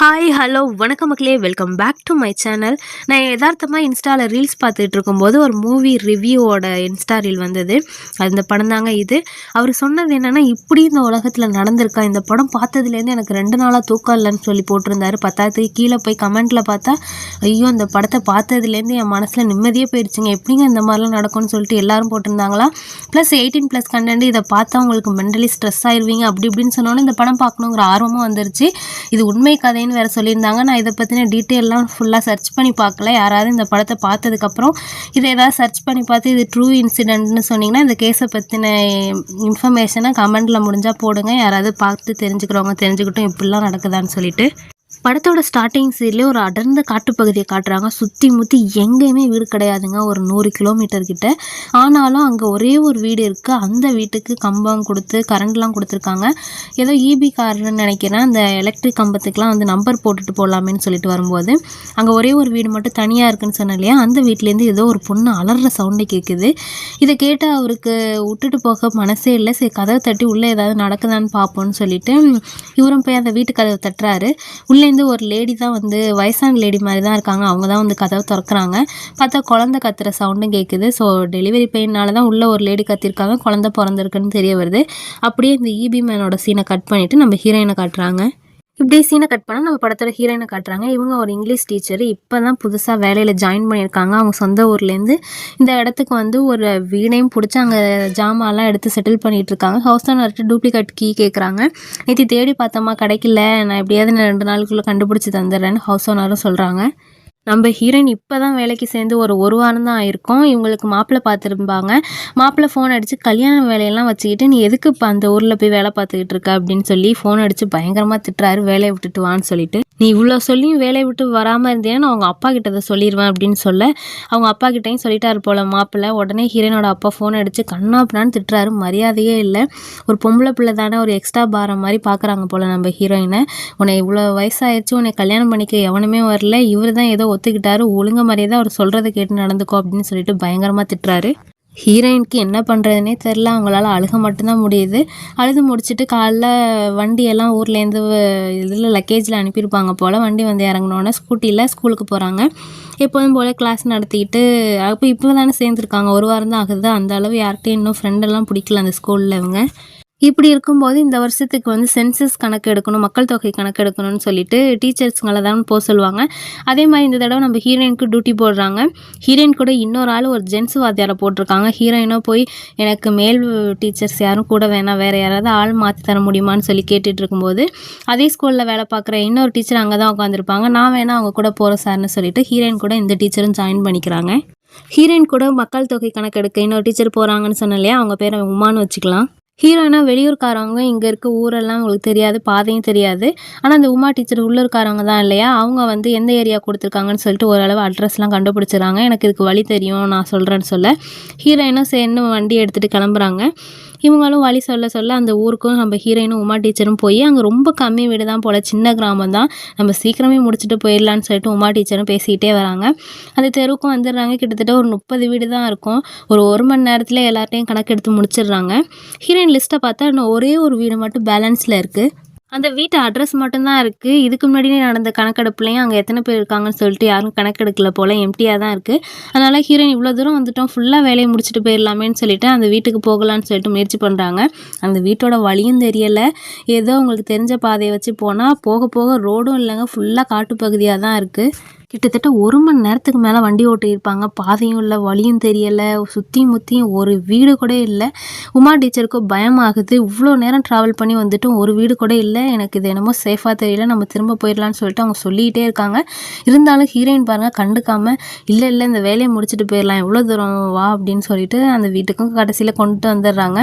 Hi hello வணக்கம் மக்களே. Welcome back to my channel நான் யதார்த்தமாக இன்ஸ்டாவில் ரீல்ஸ் பார்த்துட்டு இருக்கும்போது ஒரு மூவி ரிவ்யூவோட இன்ஸ்டா ரீல் வந்தது. அந்த படம் தாங்க இது. அவர் சொன்னது என்னென்னா இப்படி இந்த உலகத்தில் நடந்திருக்கா? இந்த படம் பார்த்ததுலேருந்து எனக்கு ரெண்டு நாளாக தூக்கம் இல்லைன்னு சொல்லி போட்டிருந்தாரு. பத்தாயிரத்துக்கு கீழே போய் கமெண்ட்டில் பார்த்தா ஐயோ அந்த படத்தை பார்த்ததுலேருந்து என் மனசில் நிம்மதியே போயிடுச்சுங்க எப்படிங்க இந்த மாதிரிலாம் நடக்கும்னு சொல்லிட்டு எல்லாரும் போட்டிருந்தாங்களா? ப்ளஸ் எயிட்டீன் ப்ளஸ் கண்டென்ட் இதை பார்த்தா உங்களுக்கு மென்டலி ஸ்ட்ரெஸ் ஆயிடுவீங்க அப்படி இப்படின்னு சொன்னோன்னே இந்த படம் பார்க்கணுங்கிற ஆர்வமும் வந்துருச்சு. இது உண்மை அப்படின்னு வேறு சொல்லியிருந்தாங்க. நான் இதை பற்றின டீட்டெயிலெலாம் ஃபுல்லாக சர்ச் பண்ணி பார்க்கல. யாராவது இந்த படத்தை பார்த்ததுக்கப்புறம் இதை ஏதாவது சர்ச் பண்ணி பார்த்து இது ட்ரூ இன்சிடென்ட்னு சொன்னிங்கன்னா இந்த கேஸை பற்றின இன்ஃபர்மேஷனை கமெண்ட்டில் முடிஞ்சால் போடுங்க. யாராவது பார்த்து தெரிஞ்சுக்கிறவங்க தெரிஞ்சுக்கிட்டும். இப்படிலாம் நடக்குதான்னு சொல்லிட்டு. படத்தோட ஸ்டார்டிங் சீட்லேயே ஒரு அடர்ந்த காட்டுப்பகுதியை காட்டுறாங்க. சுற்றி முற்றி எங்கேயுமே வீடு கிடையாதுங்க. ஒரு நூறு கிலோமீட்டர் கிட்ட. ஆனாலும் அங்கே ஒரே ஒரு வீடு இருக்குது அந்த வீட்டுக்கு கம்பம் கொடுத்து கரண்ட்லாம் கொடுத்துருக்காங்க. ஏதோ இபி கார்னு நினைக்கிறேன். அந்த எலக்ட்ரிக் கம்பத்துக்குலாம் வந்து நம்பர் போட்டுட்டு போகலாமேன்னு சொல்லிட்டு வரும்போது அங்கே ஒரே ஒரு வீடு மட்டும் தனியாக இருக்குன்னு சொன்னேன் இல்லையா? அந்த வீட்லேருந்து ஏதோ ஒரு பொண்ணு அலற சவுண்டு கேட்குது இதை கேட்டு அவருக்கு விட்டுட்டு போக மனசே இல்லை. சரி கதவை தட்டி உள்ளே ஏதாவது நடக்குதான்னு பார்ப்போம்னு சொல்லிட்டு இவரும் போய் அந்த வீட்டு கதவை தட்டுறாரு. உள்ளே வந்து ஒரு லேடி தான் வந்து வயசான லேடி மாதிரி தான் இருக்காங்க. அவங்க தான் வந்து கதவை திறக்கிறாங்க. பார்த்தா குழந்தை கத்துற சவுண்டும் கேட்குது ஸோ டெலிவரி பெயின்னால தான் உள்ளே ஒரு லேடி கத்திருக்காங்க. குழந்தை பிறந்திருக்குன்னு தெரிய வருது. அப்படியே இந்த இபி மேனோட சீனை கட் பண்ணிவிட்டு நம்ம ஹீரோயினை காட்டுறாங்க. இப்படியே சீனை கட் பண்ணால் நம்ம படத்தோட ஹீரோயினை காட்டுறாங்க. இவங்க ஒரு இங்கிலீஷ் டீச்சர் இப்போ தான் புதுசாக வேலையில் ஜாயின் பண்ணியிருக்காங்க. அவங்க சொந்த ஊர்லேருந்து இந்த இடத்துக்கு வந்து ஒரு வீடையும் பிடிச்சி அங்கே ஜாமான்லாம் எடுத்து செட்டில் பண்ணிகிட்டு இருக்காங்க ஹவுஸ் ஓனர்கிட்ட டூப்ளிகேட் கீ கேட்குறாங்க நேற்று தேடி பார்த்தோமா கிடைக்கல. நான் எப்படியாவது நான் ரெண்டு நாளுக்குள்ளே கண்டுபிடிச்சி தந்துடுறேன்னு ஹவுஸ் ஓனரும் சொல்கிறாங்க நம்ம ஹீரோயின் இப்போ தான் வேலைக்கு சேர்ந்து ஒரு ஒரு வாரம் தான் ஆயிருக்கும். இவங்களுக்கு மாப்பிள்ளை பார்த்துருப்பாங்க. மாப்பிள்ளை ஃபோன் அடித்து கல்யாண வேலையெல்லாம் வச்சுக்கிட்டு நீ எதுக்கு இப்போ அந்த ஊரில் போய் வேலை பார்த்துக்கிட்டு இருக்க? அப்படின்னு சொல்லி ஃபோன் அடித்து பயங்கரமாக திட்டுறாரு. வேலையை விட்டுட்டு வான்னு சொல்லிட்டு. நீ இவ்வளோ சொல்லியும் வேலையை விட்டு வராமல் இருந்தேன்னா நான் அவங்க அப்பா கிட்ட அதை சொல்லிடுவேன் அப்படின்னு சொல்ல அவங்க அப்பா கிட்டையும் சொல்லிட்டாரு போல் மாப்பிள்ளை. உடனே ஹீரோனோட அப்பா ஃபோன் அடித்து கண்ணா அப்படின்னு திட்டுறாரு. மரியாதையே இல்லை. ஒரு பொம்பளை பிள்ளை தானே ஒரு எக்ஸ்ட்ரா பாரம் மாதிரி பார்க்குறாங்க போல் நம்ம ஹீரோயினை உன்னை இவ்வளோ வயசாயிருச்சு உன்னை கல்யாணம் பண்ணிக்க எவனுமே வரல. இவர் தான் ஏதோ ஒத்துக்கிட்டாரு. ஒழுங்க மாதிரியே தான் அவர் சொல்கிறத கேட்டு நடந்துக்கோ அப்படின்னு சொல்லிட்டு பயங்கரமாக திட்டுறாரு. ஹீரோயினுக்கு என்ன பண்ணுறதுனே தெரில அவங்களால அழுக மட்டும்தான் முடியுது. அழுது முடிச்சுட்டு காலைல வண்டியெல்லாம் ஊர்லேருந்து இதில் லக்கேஜில் அனுப்பியிருப்பாங்க போல். வண்டி வந்து இறங்கினோன்னே ஸ்கூட்டியில் ஸ்கூலுக்கு போகிறாங்க எப்போதும் போல் கிளாஸ் நடத்திக்கிட்டு அப்போ இப்போ தானே சேர்ந்துருக்காங்க. ஒரு வாரம் தான் ஆகுது. அந்த அளவு யார்கிட்டையும் இன்னும் ஃப்ரெண்டெல்லாம் பிடிக்கல அந்த ஸ்கூலில் இவங்க. இப்படி இருக்கும்போது இந்த வருஷத்துக்கு வந்து சென்சஸ் கணக்கு எடுக்கணும் மக்கள் தொகை கணக்கு எடுக்கணும்னு சொல்லிட்டு டீச்சர்ஸுங்களை தான் போக சொல்லுவாங்க. அதே மாதிரி இந்த தடவை நம்ம ஹீரோயினுக்கு டியூட்டி போடுறாங்க. ஹீரோயின் கூட இன்னொரு ஆள் ஒரு ஜென்ஸ் வாத்தியாரை போட்டிருக்காங்க. ஹீரோயினோ போய் எனக்கு மேல் டீச்சர்ஸ் யாரும் கூட வேணாம் வேறு யாராவது ஆள் மாற்றி தர முடியுமான்னு சொல்லி கேட்டுட்டு இருக்கும்போது அதே ஸ்கூலில் வேலை பார்க்குற இன்னொரு டீச்சர் அங்கே தான் உட்காந்துருப்பாங்க நான் வேணால் அவங்க கூட போகிறேன் சார்னு சொல்லிட்டு ஹீரோயின் கூட இந்த டீச்சரும் ஜாயின் பண்ணிக்கிறாங்க. ஹீரோயின் கூட மக்கள் தொகை கணக்கெடுக்க இன்னொரு டீச்சர் போகிறாங்கன்னு சொன்னாலே இல்லையா? அவங்க பேரை உமான்னு வச்சுக்கலாம். ஹீரோயினா வெளியூர்காரவங்க இங்கே இருக்க ஊரெல்லாம் உங்களுக்கு தெரியாது பாதையும் தெரியாது. ஆனால் அந்த உமா டீச்சர் உள்ளூர்காரவங்க தான் இல்லையா? அவங்க வந்து எந்த ஏரியா கொடுத்துருக்காங்கன்னு சொல்லிட்டு ஓரளவு அட்ரஸ்லாம் கண்டுபிடிச்சிடறாங்க. எனக்கு இதுக்கு வழி தெரியும் நான் சொல்கிறேன்னு சொல்ல. ஹீரோயினும் சேர்ந்து வண்டி எடுத்துகிட்டு கிளம்புறாங்க. இவங்களும் வழி சொல்ல சொல்ல அந்த ஊருக்கும் நம்ம ஹீரோயினும் உமா டீச்சரும் போய் அங்கே ரொம்ப கம்மி வீடு தான் போல் சின்ன கிராமம் தான் நம்ம சீக்கிரமே முடிச்சுட்டு போயிடலான்னு சொல்லிட்டு உமா டீச்சரும் பேசிக்கிட்டே வராங்க. அந்த தெருவுக்கும் வந்துடுறாங்க. கிட்டத்தட்ட ஒரு முப்பது வீடு தான் இருக்கும். ஒரு ஒரு மணி நேரத்தில் எல்லார்ட்டையும் கணக்கு எடுத்து முடிச்சிடுறாங்க. ஹீரோயின் லிஸ்ட்டை பார்த்தா இன்னும் ஒரே ஒரு வீடு மட்டும் பேலன்ஸில் இருக்குது அந்த வீட்டு அட்ரஸ் மட்டும்தான் இருக்குது இதுக்கு முன்னாடியே நடந்த கணக்கெடுப்புலையும் அங்கே எத்தனை பேர் இருக்காங்கன்னு சொல்லிட்டு யாரும் கணக்கெடுக்கல போல் எம்டியாக தான் இருக்குது அதனால் ஹீரோயின் இவ்வளோ தூரம் வந்துட்டோம். ஃபுல்லாக வேலையை முடிச்சுட்டு போயிடலாமேன்னு சொல்லிட்டு அந்த வீட்டுக்கு போகலான்னு சொல்லிட்டு முயற்சி பண்ணுறாங்க அந்த வீட்டோட வழியும் தெரியலை. ஏதோ உங்களுக்கு தெரிஞ்ச பாதையை வச்சு போனால் போக போக ரோடும் இல்லைங்க. ஃபுல்லாக காட்டுப்பகுதியாக தான் இருக்குது கிட்டத்தட்ட ஒரு மணி நேரத்துக்கு மேலே வண்டி ஓட்டியிருப்பாங்க. பாதையும் இல்லை வழியும் தெரியலை சுற்றியும் முற்றியும் ஒரு வீடு கூட இல்லை. உமா டீச்சருக்கும் பயமாகுது. இவ்வளோ நேரம் ட்ராவல் பண்ணி வந்துட்டும் ஒரு வீடு கூட இல்லை. எனக்கு இது என்னமோ சேஃபாக தெரியல. நம்ம திரும்ப போயிடலான்னு சொல்லிட்டு அவங்க சொல்லிகிட்டே இருக்காங்க. இருந்தாலும் ஹீரோயின் பாருங்கள் கண்டுக்காம இல்லை இல்லை இந்த வேலையை முடிச்சுட்டு போயிடலாம் எவ்வளோ தூரம் வா அப்படின்னு சொல்லிட்டு அந்த வீட்டுக்கும் கடைசியில் கொண்டுட்டு வந்துடுறாங்க.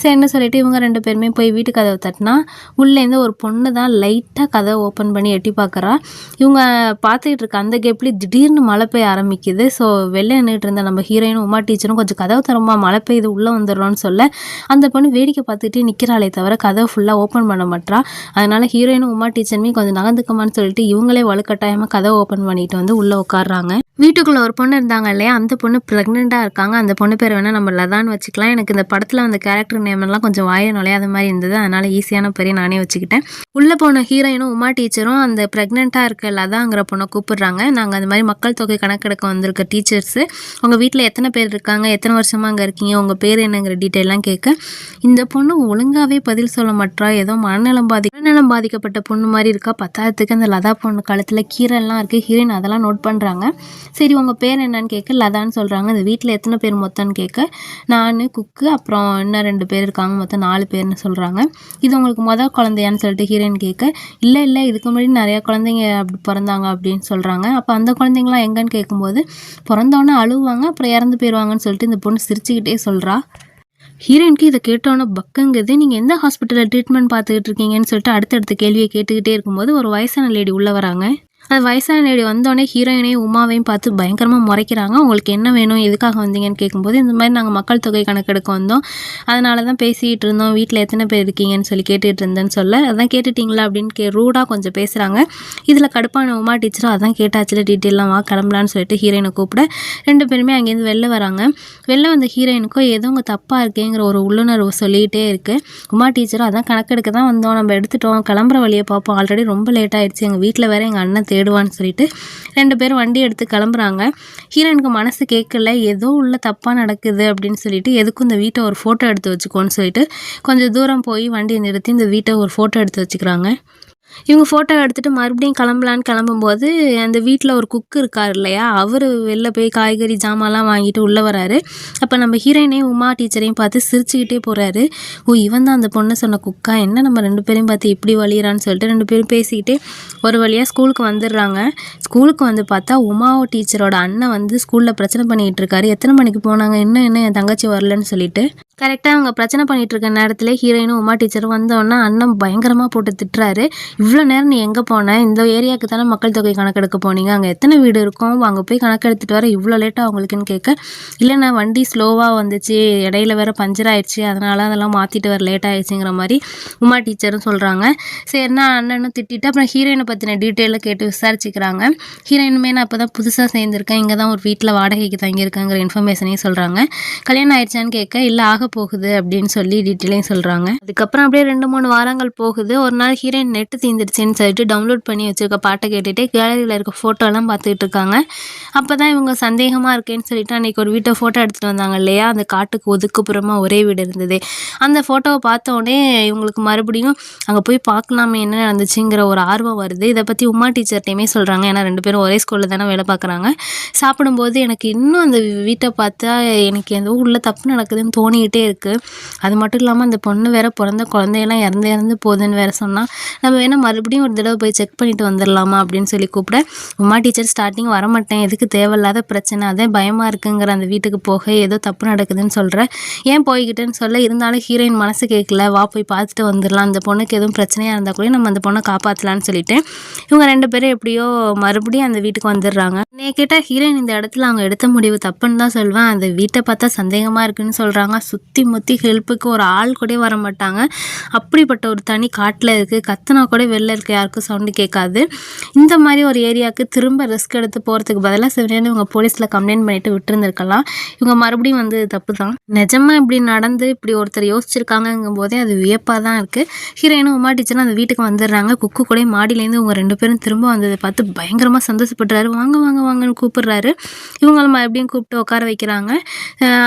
சரி என்ன சொல்லிட்டு இவங்க ரெண்டு பேருமே போய் வீட்டு கதவை தட்டினா உள்ளேருந்து ஒரு பொண்ணு தான் லைட்டாக கதவை ஓப்பன் பண்ணி எட்டி பார்க்குறா இவங்க பார்த்துக்கிட்டு இருக்காங்க. அந்த கேப்லேயே திடீர்னு மழை பெய்ய ஆரம்பிக்குது? ஸோ வெளில நின்றுட்டு இருந்த நம்ம ஹீரோயினும் உமா டீச்சரும் கொஞ்சம் கதவு தரமா மழை பெய்யுது உள்ளே வந்துடுறோன்னு சொல்ல அந்த பொண்ணு வேடிக்கை பார்த்துட்டு நிற்கிறாளே தவிர கதவை ஃபுல்லாக ஓப்பன் பண்ண மாட்டா அதனால ஹீரோயினும் உமா டீச்சருமே கொஞ்சம் நகர்ந்துக்கமான்னு சொல்லிட்டு இவங்களே வலுக்கட்டாயமாக கதவை ஓப்பன் பண்ணிட்டு வந்து உள்ளே உட்காடுறாங்க வீட்டுக்குள்ளே ஒரு பொண்ணு இருந்தாங்க இல்லையா? அந்த பொண்ணு ப்ரெக்னெண்ட்டாக இருக்காங்க. அந்த பொண்ணு பேர் வேணால் நம்ம லதான்னு வச்சுக்கலாம். எனக்கு இந்த படத்தில் அந்த கேரக்டர் நேம் எல்லாம் கொஞ்சம் வாய நுழையாத மாதிரி இருந்தது. அதனால் ஈஸியான பேரையும் நானே வச்சுக்கிட்டேன். உள்ளே போன ஹீரோயினும் உமா டீச்சரும் அந்த ப்ரெக்னெண்ட்டாக இருக்க லதாங்கிற பொண்ணை கூப்பிடுறாங்க. நாங்கள் அந்த மாதிரி மக்கள் தொகை கணக்கெடுக்க வந்திருக்க டீச்சர்ஸு உங்கள் வீட்டில் எத்தனை பேர் இருக்காங்க? எத்தனை வருஷமாக அங்கே இருக்கீங்க? உங்கள் பேர் என்னங்கிற டீட்டெயிலாம் கேட்க இந்த பொண்ணு ஒழுங்காகவே பதில் சொல்ல மாட்டா ஏதோ மனநலம் பாதி மனநலம் பாதிக்கப்பட்ட பொண்ணு மாதிரி இருக்கா. பத்தாயிரத்துக்கு அந்த லதா பொண்ணு காலத்தில் கீரெல்லாம் இருக்குது ஹீரோயின் அதெல்லாம் நோட் பண்ணுறாங்க சரி உங்கள் பேர் என்னன்னு கேட்க லதான்னு சொல்கிறாங்க இந்த வீட்டில் எத்தனை பேர் மொத்தம்னு கேட்க நான் குக்கு அப்புறம் இன்னும் ரெண்டு பேர் இருக்காங்க. மொத்தம் நாலு பேர்னு சொல்கிறாங்க இது உங்களுக்கு மொதல் குழந்தையான்னு சொல்லிட்டு ஹீரோயின் கேட்க இல்லை இல்லை இதுக்கு முன்னாடி நிறையா குழந்தைங்க அப்படி பிறந்தாங்க அப்படின்னு சொல்கிறாங்க அப்போ அந்த குழந்தைங்களாம் எங்கன்னு கேட்கும்போது பிறந்தோன்னே அழுவாங்க அப்புறம் இறந்து போயிடுவாங்கன்னு சொல்லிட்டு இந்த பொண்ணு சிரிச்சுக்கிட்டே சொல்கிறா ஹீரோயினுக்கு இதை கேட்டோன்னே பக்கங்குது. நீங்கள் எந்த ஹாஸ்பிட்டலில் ட்ரீட்மெண்ட் பார்த்துக்கிட்டு இருக்கீங்கன்னு சொல்லிட்டு அடுத்தடுத்த கேள்வியை கேட்டுக்கிட்டே இருக்கும்போது ஒரு வயசான லேடி உள்ளே வராங்க. அந்த வயசான லேடி வந்தோடனே ஹீரோயினையும் உமாவையும் பார்த்து பயங்கரமாக முறைக்கிறாங்க. உங்களுக்கு என்ன வேணும்? எதுக்காக வந்தீங்கன்னு கேட்கும்போது இந்த மாதிரி நாங்கள் மக்கள் தொகை கணக்கெடுக்க வந்தோம். அதனால தான் பேசிகிட்டு இருந்தோம். வீட்டில் எத்தனை பேர் இருக்கீங்கன்னு சொல்லி கேட்டுட்டு இருந்தேன்னு சொல்ல. அதான் கேட்டுட்டீங்களா? அப்படின்னு கே ரூடாக கொஞ்சம் பேசுகிறாங்க இதில் கடுப்பான உமா டீச்சரும் அதான் கேட்டாச்சில் டீட்டெயிலாம் வா கிளம்பலான்னு சொல்லிட்டு ஹீரோயினை கூப்பிட. ரெண்டு பேருமே அங்கேருந்து வெளில வராங்க. வெளில வந்த ஹீரோயினுக்கோ ஏதோ உங்கள் தப்பாக இருக்கேங்கிற ஒரு உள்ளுணர்வு சொல்லிகிட்டே இருக்குது உமா டீச்சரும் அதான் கணக்கெடுக்க தான் வந்தோம். நம்ம எடுத்துட்டோம். கிளம்புற வழியை பார்ப்போம். ஆல்ரெடி ரொம்ப லேட் ஆயிடுச்சு. எங்கள் வீட்டில் வேறு எங்கள் அண்ணன் தேடுவான்னு சொல்லிட்டு ரெண்டு பேரும் வண்டி எடுத்து கிளம்புறாங்க. ஹீரோனுக்கு மனசு கேட்கல. ஏதோ உள்ள தப்பாக நடக்குது அப்படின்னு சொல்லிட்டு எதுக்கும் இந்த வீட்டை ஒரு ஃபோட்டோ எடுத்து வச்சுக்கோன்னு சொல்லிட்டு கொஞ்சம் தூரம் போய் வண்டியை நிறுத்தி இந்த வீட்டை ஒரு ஃபோட்டோ எடுத்து வச்சுக்கிறாங்க. இவங்க ஃபோட்டோ எடுத்துகிட்டு மறுபடியும் கிளம்பலான்னு கிளம்பும்போது அந்த வீட்டில் ஒரு குக்கு இருக்கார் இல்லையா? அவர் வெளில போய் காய்கறி ஜாமான்லாம் வாங்கிட்டு உள்ளே வராரு. அப்போ நம்ம ஹீரோயினையும் உமா டீச்சரையும் பார்த்து சிரிச்சுக்கிட்டே போகிறாரு ஓ இவன் தான் அந்த பொண்ணு சொன்ன குக்கா என்ன நம்ம ரெண்டு பேரையும் பார்த்து இப்படி வழியிறான்னு சொல்லிட்டு ரெண்டு பேரும் பேசிக்கிட்டே ஒரு வழியாக ஸ்கூலுக்கு வந்துடுறாங்க. ஸ்கூலுக்கு வந்து பார்த்தா உமாவோ டீச்சரோட அண்ணன் வந்து ஸ்கூலில் பிரச்சனை பண்ணிகிட்டு இருக்காரு. எத்தனை மணிக்கு போனாங்க? இன்னும் என்ன என் தங்கச்சி வரலன்னு சொல்லிட்டு. கரெக்டாக அவங்க பிரச்சனை பண்ணிகிட்டு இருக்க நேரத்தில் ஹீரோயினும் உமா டீச்சரும் வந்தோன்னா அண்ணன் பயங்கரமாக போட்டு திட்டுறாரு. இவ்வளோ நேரம் நீ எங்கே போன? இந்த ஏரியாவுக்கு தானே மக்கள் தொகை கணக்கெடுக்க போனீங்க? அங்கே எத்தனை வீடு இருக்கும்? அங்கே போய் கணக்கெடுத்துட்டு வர. இவ்வளோ லேட்டாக அவங்களுக்குன்னு கேட்க. இல்லைண்ணா வண்டி ஸ்லோவாக வந்துச்சு. இடையில வேற பஞ்சர் ஆயிடுச்சு. அதனால அதெல்லாம் மாற்றிட்டு வர லேட் ஆயிடுச்சுங்கிற மாதிரி உமா டீச்சரும் சொல்கிறாங்க சரிண்ணா அண்ணனும் திட்டிட்டு அப்புறம் ஹீரோயினை பற்றின டீட்டெயிலில் கேட்டு விசாரிச்சுக்கிறாங்க. ஹீரோயினுமே நான் இப்போ தான் புதுசாக சேர்ந்துருக்கேன். இங்கே தான் ஒரு வீட்டில் வாடகைக்கு தங்கியிருக்கேங்கிற இன்ஃபர்மேஷனையும் சொல்கிறாங்க கல்யாணம் ஆயிடுச்சான்னு கேட்க இல்லை ஆக போகுது அப்படின்னு சொல்லி டீட்டெயிலையும் சொல்கிறாங்க அதுக்கப்புறம் அப்படியே ரெண்டு மூணு வாரங்கள் போகுது. ஒரு நாள் ஹீரோயின் நெட்டு தீந்துடுச்சுன்னு சொல்லிட்டு டவுன்லோட் பண்ணி வச்சுருக்க பாட்டை கேட்டுட்டு கேலரியில் இருக்க ஃபோட்டோலாம் பார்த்துக்கிட்டு இருக்காங்க. அப்போ தான் இவங்க சந்தேகமாக இருக்கேன்னு சொல்லிட்டு அன்றைக்கி ஒரு வீட்டை ஃபோட்டோ எடுத்துகிட்டு வந்தாங்க இல்லையா? அந்த காட்டுக்கு ஒதுக்குப்புறமாக ஒரே வீடு இருந்தது. அந்த ஃபோட்டோவை பார்த்த உடனே இவங்களுக்கு மறுபடியும் அங்கே போய் பார்க்கலாமே என்ன நடந்துச்சுங்கிற ஒரு ஆர்வம் வருது. இதை பற்றி உமா டீச்சர்ட்டையுமே சொல்கிறாங்க ஏன்னா ரெண்டு பேரும் ஒரே ஸ்கூலில் தானே வேலை பார்க்குறாங்க. சாப்பிடும்போது எனக்கு இன்னும் அந்த வீட்டை பார்த்தா எனக்கு எந்த உள்ள தப்பு நடக்குதுன்னு தோணிக்கிட்டே இருக்குது அது மட்டும் இல்லாமல் அந்த பொண்ணு வேற பிறந்த குழந்தையெல்லாம் இறந்து இறந்து போகுதுன்னு வேற சொன்னால் நம்ம வேணால் மறுபடியும் ஒரு தடவை போய் செக் பண்ணிட்டு வந்துடலாமா அப்படின்னு சொல்லி கூப்பிட உமா டீச்சர் ஸ்டார்டிங் வரமாட்டேன். எதுக்கு தேவையில்லாத பிரச்சனை? அதே பயமாக இருக்குங்கிற அந்த வீட்டுக்கு போக ஏதோ தப்பு நடக்குதுன்னு சொல்கிறேன் ஏன் போய்கிட்டேன்னு சொல்ல இருந்தாலும் ஹீரோயின் மனசு கேட்கல வா போய் பார்த்துட்டு வந்துடலாம் அந்த பொண்ணுக்கு எதுவும் பிரச்சனையாக இருந்தால் கூட நம்ம அந்த பொண்ணை காப்பாற்றலான்னு சொல்லிட்டு இவங்க ரெண்டு பேரும் எப்படியோ மறுபடியும் அந்த வீட்டுக்கு வந்துடுறாங்க. நீ கேட்டால் ஹீரோயின் இந்த இடத்துல அவங்க எடுத்த முடிவு தப்புன்னு தான் சொல்வேன். அந்த வீட்டை பார்த்தா சந்தேகமாக இருக்குன்னு சொல்கிறாங்க சுற்றி முற்றி ஹெல்ப்புக்கு ஒரு ஆள் கூட வர மாட்டாங்க. அப்படிப்பட்ட ஒரு தனி காட்டில் இருக்குது கத்துனா கூட வெளில இருக்க யாருக்கும் சவுண்டு கேட்காது. இந்த மாதிரி ஒரு ஏரியாவுக்கு திரும்ப ரிஸ்க் எடுத்து போகிறதுக்கு பதிலாக சிவனேன்னு இவங்க போலீஸில் கம்ப்ளைண்ட் பண்ணிட்டு விட்டுருந்துருக்கலாம். இவங்க மறுபடியும் வந்து தப்பு தான் நிஜமாக இப்படி நடந்து இப்படி ஒருத்தர் யோசிச்சிருக்காங்கங்கும் போதே அது வியப்பாக தான் இருக்குது ஹீரோயினும் உமா டீச்சரும் அந்த வீட்டுக்கு வந்துடுறாங்க. குக்கு கூட மாடியிலேருந்து இவங்க ரெண்டு பேரும் திரும்ப வந்ததை பார்த்து பயங்கரமாக சந்தோஷப்படுறாரு வாங்க வாங்க வாங்கன்னு கூப்பிடுறாரு. இவங்கள மறுபடியும் கூப்பிட்டு உட்கார வைக்கிறாங்க.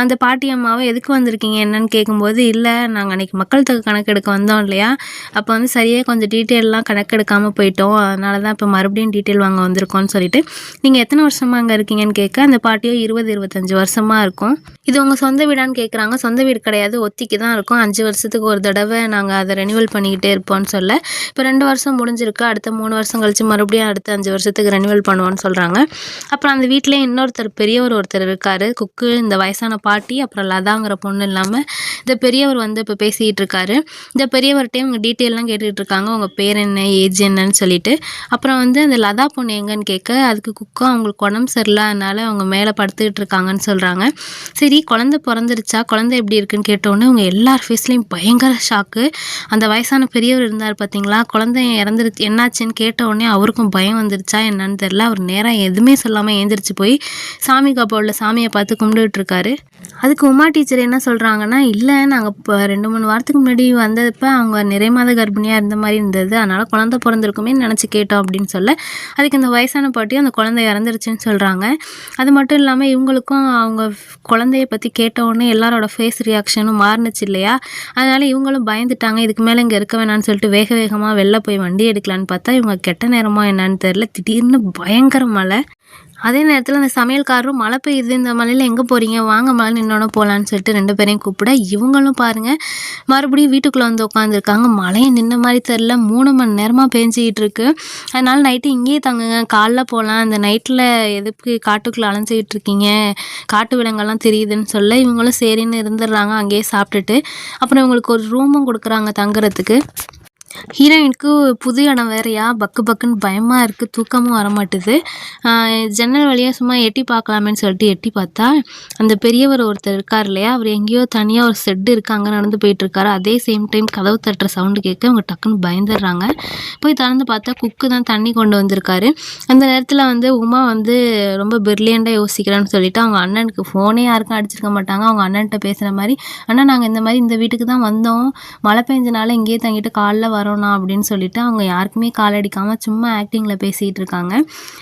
அந்த பாட்டி அம்மாவை எதுக்கு வந்திருக்கீங்க என்னன்னு கேட்கும்போது இல்லை நாங்கள் அன்றைக்கி மக்கள் தொகை கணக்கெடுக்க வந்தோம் இல்லையா? அப்போ வந்து சரியாக கொஞ்சம் டீட்டெயிலெலாம் கணக்கெடுக்காமல் போயிட்டோம். அதனால தான் இப்போ மறுபடியும் டீட்டெயில் வாங்க வந்திருக்கோம்னு சொல்லிட்டு நீங்கள் எத்தனை வருஷமாக அங்கே இருக்கீங்கன்னு கேட்க அந்த பாட்டியோ இருபது இருபத்தஞ்சி வருஷமாக இருக்கும். இது உங்கள் சொந்த வீடான்னு கேட்குறாங்க சொந்த வீடு கிடையாது. ஒத்திக்கு தான் இருக்கும். அஞ்சு வருஷத்துக்கு ஒரு தடவை நாங்கள் அதை ரெனியூவல் பண்ணிக்கிட்டே இருப்போம்னு சொல்ல இப்போ ரெண்டு வருஷம் முடிஞ்சிருக்கு. அடுத்த மூணு வருஷம் கழிச்சு மறுபடியும் அடுத்த அஞ்சு வருஷத்துக்கு ரெனியூவல் பண்ணுவோம்னு சொல்கிறாங்க அப்புறம் அந்த வீட்டிலே இன்னொருத்தர் பெரியவர் ஒருத்தர் இருக்கார். குக்கு இந்த வயசான பாட்டி அப்புறம் லதாங்கிற பொண்ணு இல்லாமல் இந்த பெரியவர் வந்து இப்போ பேசிக்கிட்டு இருக்காரு. இந்த பெரியவர்கிட்டையும் இவங்க டீட்டெயிலாம் கேட்டுக்கிட்டு இருக்காங்க. உங்கள் பேர் என்ன ஏஜ் என்னன்னு சொல்லிட்டு. அப்புறம் வந்து அந்த லதா பொண்ணு எங்கன்னு கேட்க அதுக்கு குக்கும் அவங்களுக்கு உடம்பு சரியில்லை அதனால அவங்க மேலே படுத்துக்கிட்டு இருக்காங்கன்னு சொல்கிறாங்க சரி குழந்தை பிறந்துருச்சா? குழந்தை எப்படி இருக்குன்னு கேட்டோன்னே அவங்க எல்லார் ஃபேஸ்லேயும் பயங்கர ஷாக்கு அந்த வயசான பெரியவர் இருந்தார் பார்த்தீங்களா குழந்தை இறந்துருச்சு என்னாச்சுன்னு கேட்ட உடனே அவருக்கும் பயம் வந்துருச்சா என்னன்னு தெரில அவர் நேராக எதுவுமே சொல்லாமல் ஏந்திரிச்சு போய் சாமி காப்போடில் சாமியை பார்த்து கும்பிட்டுட்டு அதுக்கு உமா டீச்சர் என்ன சொல்கிறாங்கன்னா இல்லை நாங்கள் இப்போ ரெண்டு மூணு வாரத்துக்கு முன்னாடி வந்தப்போ அவங்க நிறை மாத கர்ப்பிணியாக இருந்த மாதிரி இருந்தது. அதனால் குழந்தை பிறந்திருக்குமே நினச்சி கேட்டோம் அப்படின்னு சொல்ல அதுக்கு இந்த வயசான பாட்டியும் அந்த குழந்தை இறந்துருச்சுன்னு சொல்கிறாங்க அது மட்டும் இல்லாமல் இவங்களுக்கும் அவங்க குழந்தைய பற்றி கேட்ட உடனே எல்லாரோட ஃபேஸ் ரியாக்ஷனும் மாறுனுச்சு இல்லையா? அதனால் இவங்களும் பயந்துட்டாங்க. இதுக்கு மேலே இங்கே இருக்க வேணாம்னு சொல்லிட்டு வேக வேகமாக வெளில போய் வண்டி எடுக்கலான்னு பார்த்தா இவங்க கெட்ட நேரமா என்னன்னு தெரில திடீர்னு பயங்கர மழை. அதே நேரத்தில் அந்த சமையல்காரரும் மழை பெய்யுது இந்த மழையில் எங்கே போகிறீங்க வாங்க மழை நின்னோட போகலான்னு சொல்லிட்டு ரெண்டு பேரையும் கூப்பிட இவங்களும் பாருங்கள் மறுபடியும் வீட்டுக்குள்ளே வந்து உட்காந்துருக்காங்க மழையை நின்ன மாதிரி தெரில மூணு மணி நேரமாக பேஞ்சிக்கிட்டு இருக்கு. அதனால் நைட்டு இங்கேயே தங்குங்க காலைல போகலாம் அந்த நைட்டில் எதுக்கு காட்டுக்குள்ளே அலைஞ்சிக்கிட்டு இருக்கீங்க? காட்டு விலங்கெல்லாம் தெரியுதுன்னு சொல்ல இவங்களும் சரின்னு இருந்துடுறாங்க அங்கேயே சாப்பிட்டுட்டு. அப்புறம் இவங்களுக்கு ஒரு ரூமும் கொடுக்குறாங்க தங்குறதுக்கு. ஹீரோயினுக்கு புது இடம் வேறயா? பக்கு பக்குன்னு பயமாக இருக்குது தூக்கமும் வரமாட்டுது. ஜன்னல் வழியாக சும்மா எட்டி பார்க்கலாமேன்னு சொல்லிட்டு எட்டி பார்த்தா அந்த பெரியவர் ஒருத்தர் இருக்கார் இல்லையா? அவர் எங்கேயோ தனியாக ஒரு செட்டு இருக்காங்க அங்கே நடந்து போயிட்டுருக்காரு அதே சேம் டைம் கதவு தட்டுற சவுண்டு கேட்க அவங்க டக்குன்னு பயந்துடுறாங்க. போய் திறந்து பார்த்தா குக்கு தான் தண்ணி கொண்டு வந்திருக்காரு. அந்த நேரத்தில் வந்து உமா வந்து ரொம்ப பிரில்லியண்டாக யோசிக்கிறேன்னு சொல்லிட்டு அவங்க அண்ணனுக்கு ஃபோனே யாருக்கும் அடிச்சிருக்க மாட்டாங்க. அவங்க அண்ணன்ட்ட பேசுகிற மாதிரி அண்ணா நாங்கள் இந்த மாதிரி இந்த வீட்டுக்கு தான் வந்தோம். மழை பெஞ்சனால இங்கேயே தங்கிட்டு காலைல வரோண்ணா அப்படின்னு சொல்லிட்டு அவங்க யாருக்குமே கால் அடிக்காமல் சும்மா ஆக்டிங்கில் பேசிகிட்டு இருக்காங்க.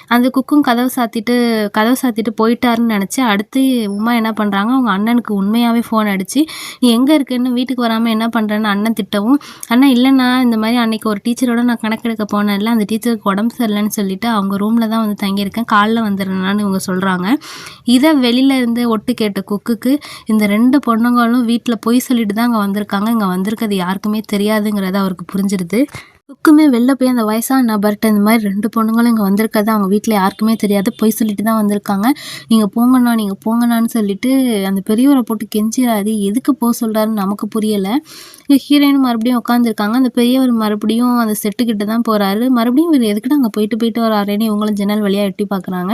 அந்த குக்கும் கதவு சாத்திட்டு கதவு சாத்திட்டு போயிட்டாருன்னு நினச்சி அடுத்து உமா என்ன பண்ணுறாங்க அவங்க அண்ணனுக்கு உண்மையாகவே ஃபோன் அடித்து நீ எங்கே இருக்குன்னு வீட்டுக்கு வராமல் என்ன பண்ணுறேன்னு அண்ணன் திட்டவும் அண்ணன் இல்லைண்ணா இந்த மாதிரி அன்னைக்கு ஒரு டீச்சரோட நான் கணக்கெடுக்க போனதில்ல அந்த டீச்சருக்கு உடம்பு சரியில்லைன்னு சொல்லிட்டு அவங்க ரூமில் தான் வந்து தங்கியிருக்கேன் காலைல வந்துடுறேன்னு இவங்க சொல்கிறாங்க இதை வெளியில இருந்து ஒட்டு கேட்ட குக்குக்கு இந்த ரெண்டு பொண்ணுங்களும் வீட்டில் பொய் சொல்லிட்டு தான் அங்கே வந்திருக்காங்க இங்கே வந்திருக்கிறது யாருக்குமே தெரியாதுங்கிறது அவருக்கு தெரிஞ்சிருது. குக்குமே வெளில போய் அந்த வயசான நபர்கிட்ட இந்த மாதிரி ரெண்டு பொண்ணுங்களும் இங்கே வந்திருக்கிறது அவங்க வீட்டில் யாருக்குமே தெரியாது. பொய் சொல்லிட்டு தான் வந்திருக்காங்க. நீங்கள் போங்கண்ணா நீங்கள் போங்கண்ணான்னு சொல்லிட்டு அந்த பெரியவரை போட்டு கெஞ்சிடாது எதுக்கு போக சொல்கிறாருன்னு நமக்கு புரியலை. இங்கே ஹீரோயின் மறுபடியும் உட்காந்துருக்காங்க அந்த பெரியவர் மறுபடியும் அந்த செட்டுக்கிட்ட தான் போகிறாரு மறுபடியும் இவர் எதுக்குன்னு அங்கே போயிட்டு போயிட்டு வராருன்னு இவங்களும் ஜன்னல் வழியாக எட்டி பார்க்குறாங்க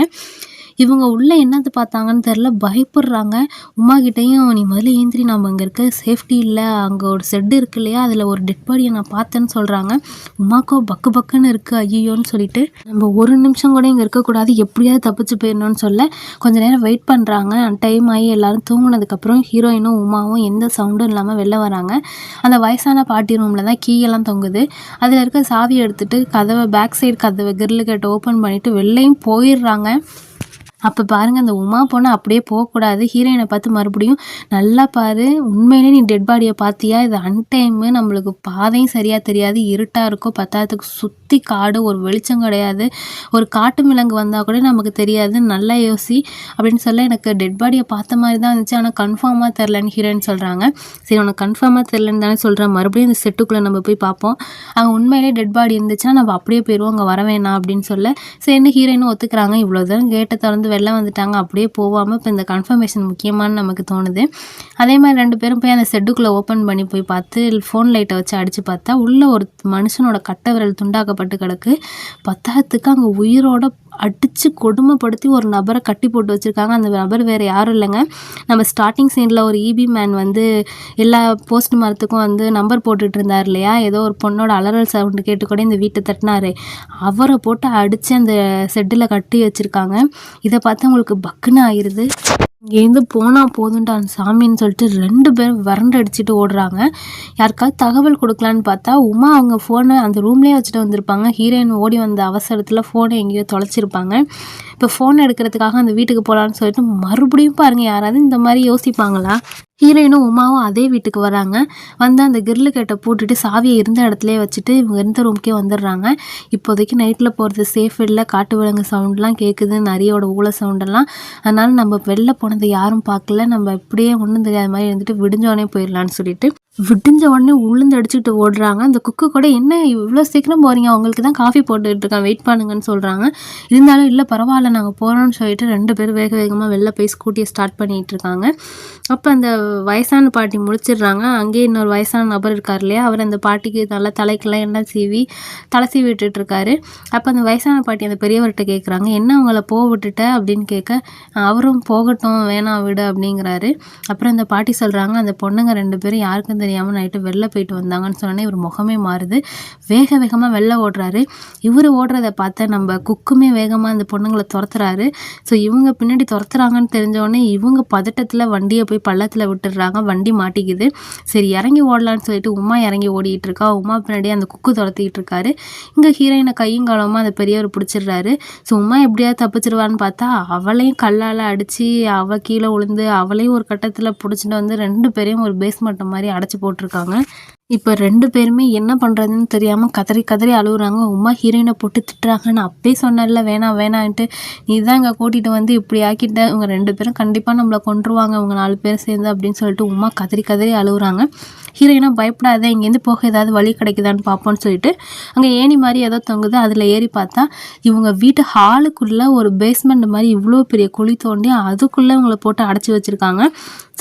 இவங்க உள்ளே என்னது பார்த்தாங்கன்னு தெரில பயப்படுறாங்க. உமா கிட்டேயும் நீ முதல்ல ஏந்திரி நம்ம இங்கே இருக்க சேஃப்டி இல்லை. அங்கே ஒரு செட் இருக்கு இல்லையா? அதில் ஒரு டெட் பாடியை நான் பார்த்தேன்னு சொல்கிறாங்க உமாக்கோ பக்கு பக்குன்னு இருக்குது ஐயோன்னு சொல்லிட்டு நம்ம ஒரு நிமிஷம் கூட இங்கே இருக்கக்கூடாது எப்படியாவது தப்பிச்சு போயிடணும்னு சொல்ல. கொஞ்ச நேரம் வெயிட் பண்ணுறாங்க டைம் ஆகி எல்லோரும் தூங்குனதுக்கப்புறம் ஹீரோயினும் உமாவும் எந்த சவுண்டும் இல்லாமல் வெளில வராங்க. அந்த வயசான பாட்டி ரூமில் தான் கீயெல்லாம் தொங்குது. அதில் இருக்க சாவியை எடுத்துகிட்டு கதவை பேக் சைடு கதவை கிரில் கேட்டை ஓப்பன் பண்ணிவிட்டு வெளிலையும் போயிடுறாங்க. அப்போ பாருங்கள் அந்த உமா பொண்ணு அப்படியே போகக்கூடாது. ஹீரோயினை பார்த்து மறுபடியும் நல்லா பாரு உண்மையிலே நீ டெட் பாடியை பார்த்தியா? இது அன்டைமு நம்மளுக்கு பாதையும் சரியாக தெரியாது. இருட்டாக இருக்கும் பத்தாததுக்கு சுற்றி காடு ஒரு வெளிச்சம் கிடையாது. ஒரு காட்டு மிளங்கு வந்தால் கூட நமக்கு தெரியாது. நல்லா யோசி அப்படின்னு சொல்ல எனக்கு டெட் பாடியை பார்த்த மாதிரி தான் இருந்துச்சு. ஆனால் கன்ஃபார்மாக தெரிலன்னு ஹீரோயின் சொல்கிறாங்க சரி உனக்கு கன்ஃபார்மாக தெரிலன்னு தானே சொல்கிறேன் மறுபடியும் இந்த செட்டுக்குள்ளே நம்ம போய் பார்ப்போம். அங்கே உண்மையிலே டெட் பாடி இருந்துச்சுன்னா நம்ம அப்படியே போயிடுவோம் அங்கே வர வேணாம் அப்படின்னு சொல்ல சரின்னு ஹீரோயினும் ஒத்துக்கிறாங்க. இவ்வளோ தூரம் கேட்டை திறந்து வெளில வந்துட்டாங்க அப்படியே போகாமல் இப்போ இந்த கன்ஃபர்மேஷன் முக்கியமானு நமக்கு தோணுது. அதே மாதிரி ரெண்டு பேரும் போய் அந்த செட்டுக்குள்ளே ஓப்பன் பண்ணி போய் பார்த்து ஃபோன் லைட்டை வச்சு அடித்து பார்த்தா உள்ளே ஒரு மனுஷனோட கட்டை விரல் துண்டாக்கப்பட்டு கிடக்கு. பத்தாயிரத்துக்கு அங்கே உயிரோட அடித்து கொடுமைப்படுத்தி ஒரு நபரை கட்டி போட்டு வச்சுருக்காங்க. அந்த நபர் வேறு யாரும் இல்லைங்க. நம்ம ஸ்டார்டிங் சீனில் ஒரு இபி மேன் வந்து எல்லா போஸ்ட் மரத்துக்கும் வந்து நம்பர் போட்டுட்டு இருந்தார் இல்லையா? ஏதோ ஒரு பொண்ணோட அலறல் சவுண்டு கேட்டு கூட இந்த வீட்டை தட்டினாரு. அவரை போட்டு அடித்து அந்த செட்டில் கட்டி வச்சுருக்காங்க. இதை பார்த்து உங்களுக்கு பக்குன்னு ஆயிடுது இங்கேருந்து போனால் போதும்டா சாமின்னு சொல்லிட்டு ரெண்டு பேரும் வறண்டு அடிச்சுட்டு ஓடுறாங்க. யாருக்காவது தகவல் கொடுக்கலான்னு பார்த்தா உமா அவங்க ஃபோனை அந்த ரூம்லேயே வச்சுட்டு வந்திருப்பாங்க. ஹீரோயின் ஓடி வந்த அவசரத்தில் ஃபோனை எங்கேயோ தொலைச்சிருப்பாங்க. இப்போ ஃபோன் எடுக்கிறதுக்காக அந்த வீட்டுக்கு போகலான்னு சொல்லிட்டு மறுபடியும் பாருங்கள் யாராவது இந்த மாதிரி யோசிப்பாங்களா? ஹீரோயினும் உமாவும் அதே வீட்டுக்கு வராங்க. வந்து அந்த கிரில்லு கேட்டை போட்டுட்டு சாவியை இருந்த இடத்துலயே வச்சுட்டு இவங்க இருந்த ரூம்க்கே வந்துடுறாங்க. இப்போதைக்கு நைட்டில் போகிறது சேஃப் இல்லை. காட்டு விலங்கு சவுண்ட்லாம் கேட்குது நரியோட ஊழ சவுண்டெல்லாம் அதனால் நம்ம வெளில போனதை யாரும் பார்க்கல. நம்ம இப்படியே ஒன்றும் தெரியாத மாதிரி இருந்துட்டு விடிஞ்சோடனே போயிடலான்னு சொல்லிட்டு விடிஞ்ச உடனே உளுந்து அடிச்சுக்கிட்டு ஓடுறாங்க. அந்த குக்கு கூட என்ன இவ்வளோ சீக்கிரம் போகிறீங்க அவங்களுக்கு தான் காஃபி போட்டுட்டு இருக்கான். வெயிட் பண்ணுங்கன்னு சொல்கிறாங்க இருந்தாலும் இல்லை பரவாயில்ல நாங்கள் போகிறோம்னு சொல்லிட்டு ரெண்டு பேரும் வேக வேகமாக வெளில போய் ஸ்கூட்டியை ஸ்டார்ட் பண்ணிகிட்டு இருக்காங்க. அப்போ அந்த வயசான பாட்டி முடிச்சிடுறாங்க அங்கேயே இன்னொரு வயசான நபர் இருக்கார் இல்லையா? அவர் அந்த பாட்டிக்கு நல்லா தலைக்கெல்லாம் எண்ணெய் சீவி தலை சீவி விட்டுட்ருக்காரு அப்போ அந்த வயசான பாட்டி அந்த பெரியவர்கிட்ட கேட்குறாங்க என்ன அவங்கள போக விட்டுட்ட? அப்படின்னு கேட்க அவரும் போகட்டும் வேணாம் விடு அப்படிங்கிறாரு. அப்புறம் அந்த பாட்டி சொல்கிறாங்க அந்த பொண்ணுங்க ரெண்டு பேரும் யாருக்கும் இந்த தெரியாமல் நைட்டு வெளில போயிட்டு வந்தாங்கன்னு சொன்னோன்னே இவர் முகமே மாறுது. வேக வேகமாக வெளில ஓடுறாரு. இவர் ஓடுறத பார்த்த நம்ம குக்குமே வேகமாக அந்த பொண்ணுங்களை துரத்துறாரு. ஸோ இவங்க பின்னாடி துரத்துறாங்கன்னு தெரிஞ்சவொடனே இவங்க பதட்டத்தில் வண்டியை போய் பள்ளத்தில் விட்டுடுறாங்க. வண்டி மாட்டிக்குது. சரி இறங்கி ஓடலான்னு சொல்லிட்டு உமா இறங்கி ஓடிட்டு இருக்கா உமா பின்னாடி அந்த குக்கு துரத்திக்கிட்டு இருக்காரு இங்கே ஹீரோயினை கையும் காலமாக அந்த பெரியவர் பிடிச்சிடுறாரு. ஸோ உமா எப்படியாவது தப்பிச்சிருவான்னு பார்த்தா அவளையும் கல்லால் அடித்து அவள் கீழே விழுந்து அவளையும் ஒரு கட்டத்தில் பிடிச்சிட்டு வந்து ரெண்டு பேரையும் ஒரு பேஸ்மெண்ட் மாதிரி அடைச்சி போட்டிருக்காங்க. இப்போ ரெண்டு பேருமே என்ன பண்ணுறதுன்னு தெரியாமல் கதறி கதறி அழுகுறாங்க. உமா ஹீரோயினை போட்டு திட்டுறாங்கன்னு அப்பயே சொன்னேன்ல வேணாம் வேணான்ட்டு. நீ தான் இங்கே கூட்டிகிட்டு வந்து இப்படி ஆக்கிட்ட. இவங்க ரெண்டு பேரும் கண்டிப்பாக நம்மளை கொண்டுருவாங்க இவங்க நாலு பேர் சேர்ந்து அப்படின்னு சொல்லிட்டு உமா கதறி கதறி அழுகுறாங்க. ஹீரோயினா பயப்படாத இங்கேருந்து போக ஏதாவது வழி கிடைக்குதான்னு பார்ப்போம்னு சொல்லிட்டு அங்கே ஏணி மாதிரி ஏதோ தொங்குது. அதில் ஏறி பார்த்தா இவங்க வீட்டு ஹாலுக்குள்ளே ஒரு பேஸ்மெண்ட் மாதிரி இவ்வளோ பெரிய குழி தோண்டி அதுக்குள்ளே இவங்களை போட்டு அடைச்சி வச்சுருக்காங்க.